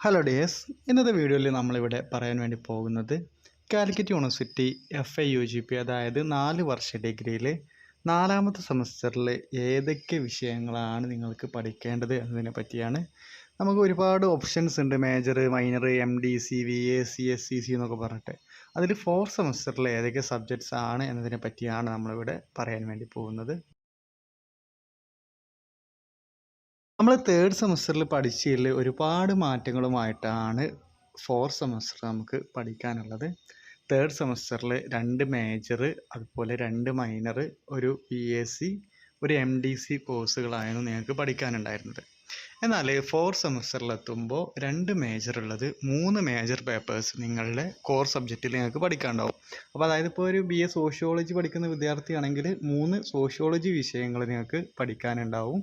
Hello dears ഇന്നത്തെ വീഡിയോയിൽ നമ്മളിവിടെ പറയാൻ വേണ്ടി പോകുന്നത് Calicut university F I U G P അതായത് നാല് വർഷ ഡിഗ്രിയിൽ നാലാമത്തെ സെമസ്റ്ററിൽ ഏതൊക്കെ വിഷയങ്ങളാണ് നിങ്ങൾക്ക് പഠിക്കേണ്ടത് എന്നതിനെ പറ്റിയാണ്. നമുക്ക് ഒരുപാട് ഓപ്ഷൻസ് ഉണ്ട്. Major minor M D C V A C S C C എന്നൊക്കെ പറഞ്ഞിട്ട്. അതിൽ ഫോർത്ത് സെമസ്റ്ററിൽ ഏതൊക്കെ സബ്ജക്ട്സ് ആണ് എന്നതിനെ പറ്റിയാണ് നമ്മളിവിടെ പറയാൻ വേണ്ടി പോകുന്നത്. നമ്മൾ തേർഡ് സെമസ്റ്ററിൽ പഠിച്ചതിൽ ഒരുപാട് മാറ്റങ്ങളുമായിട്ടാണ് ഫോർത്ത് സെമസ്റ്റർ നമുക്ക് പഠിക്കാനുള്ളത്. തേർഡ് സെമസ്റ്ററിൽ രണ്ട് മേജർ അതുപോലെ രണ്ട് മൈനർ ഒരു പി എസ് സി ഒരു എം ഡി സി കോഴ്സുകളായിരുന്നു നിങ്ങൾക്ക് പഠിക്കാനുണ്ടായിരുന്നത്. എന്നാൽ ഫോർ സെമസ്റ്ററിലെത്തുമ്പോൾ രണ്ട് മേജർ ഉള്ളത് മൂന്ന് മേജർ പേപ്പേഴ്സ് നിങ്ങളുടെ കോർ സബ്ജക്റ്റിൽ നിങ്ങൾക്ക് പഠിക്കാനുണ്ടാവും. അപ്പോൾ അതായത് ഇപ്പോൾ ഒരു ബി എ സോഷ്യോളജി പഠിക്കുന്ന വിദ്യാർത്ഥിയാണെങ്കിൽ മൂന്ന് സോഷ്യോളജി വിഷയങ്ങൾ നിങ്ങൾക്ക് പഠിക്കാനുണ്ടാവും.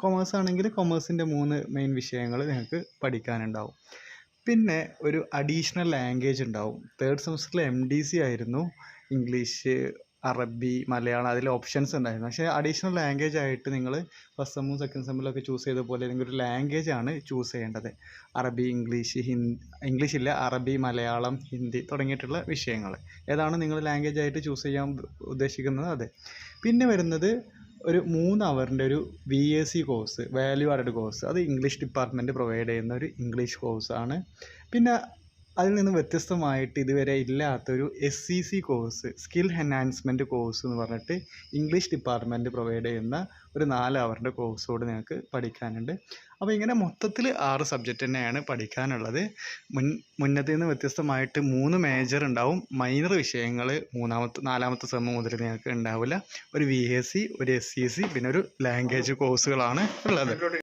കൊമേഴ്സ് ആണെങ്കിൽ കൊമേഴ്സിന്റെ മൂന്ന് മെയിൻ വിഷയങ്ങൾ നിങ്ങൾക്ക് പഠിക്കാനുണ്ടാവും. പിന്നെ ഒരു അഡീഷണൽ ലാംഗ്വേജ് ഉണ്ടാവും. തേർഡ് സെമസ്റ്ററിൽ എം ഡി സി ആയിരുന്നു. ഇംഗ്ലീഷ് അറബി മലയാളം അതിൽ ഓപ്ഷൻസ് ഉണ്ടായിരുന്നു. പക്ഷേ അഡീഷണൽ ലാംഗ്വേജ് ആയിട്ട് നിങ്ങൾ ഫസ്റ്റ് സെമ്മും സെക്കൻഡ് സെമ്മിലൊക്കെ ചൂസ് ചെയ്ത പോലെ അല്ലെങ്കിൽ ഒരു ലാംഗ്വേജ് ആണ് ചൂസ് ചെയ്യേണ്ടത്. അറബി ഇംഗ്ലീഷ് ഹിന്ദി ഇംഗ്ലീഷ് ഇല്ല അറബി മലയാളം ഹിന്ദി തുടങ്ങിയിട്ടുള്ള വിഷയങ്ങൾ ഏതാണ് നിങ്ങൾ ലാംഗ്വേജ് ആയിട്ട് ചൂസ് ചെയ്യാൻ ഉദ്ദേശിക്കുന്നത്? അതെ. പിന്നെ വരുന്നത് ഒരു മൂന്ന് അവറിന്റെ ഒരു V A C course value added course അത് ഇംഗ്ലീഷ് ഡിപ്പാർട്ട്മെന്റ് പ്രൊവൈഡ് ചെയ്യുന്ന ഒരു ഇംഗ്ലീഷ് കോഴ്സാണ് പിന്നെ അതിൽ നിന്ന് വ്യത്യസ്തമായിട്ട് ഇതുവരെ ഇല്ലാത്തൊരു S C C course skill enhancement course എന്ന് പറഞ്ഞിട്ട് ഇംഗ്ലീഷ് ഡിപ്പാർട്ട്മെന്റ് പ്രൊവൈഡ് ചെയ്യുന്ന ഒരു നാല് അവറിന്റെ കോഴ്സോട് നിങ്ങൾക്ക് പഠിക്കാനുണ്ട്. അപ്പോൾ ഇങ്ങനെ മൊത്തത്തിൽ ആറ് സബ്ജക്റ്റ് തന്നെയാണ് പഠിക്കാനുള്ളത്. മുൻ മുന്നത്തിൽ നിന്ന് വ്യത്യസ്തമായിട്ട് മൂന്ന് മേജർ ഉണ്ടാവും. മൈനർ വിഷയങ്ങൾ മൂന്നാമത്തെ നാലാമത്തെ സെമ്മ് മുതൽ നിങ്ങൾക്ക് ഉണ്ടാവില്ല. ഒരു വി എസ് സി ഒരു എസ് സി സി പിന്നെ ഒരു ലാംഗ്വേജ് കോഴ്സുകളാണ് ഉള്ളത്.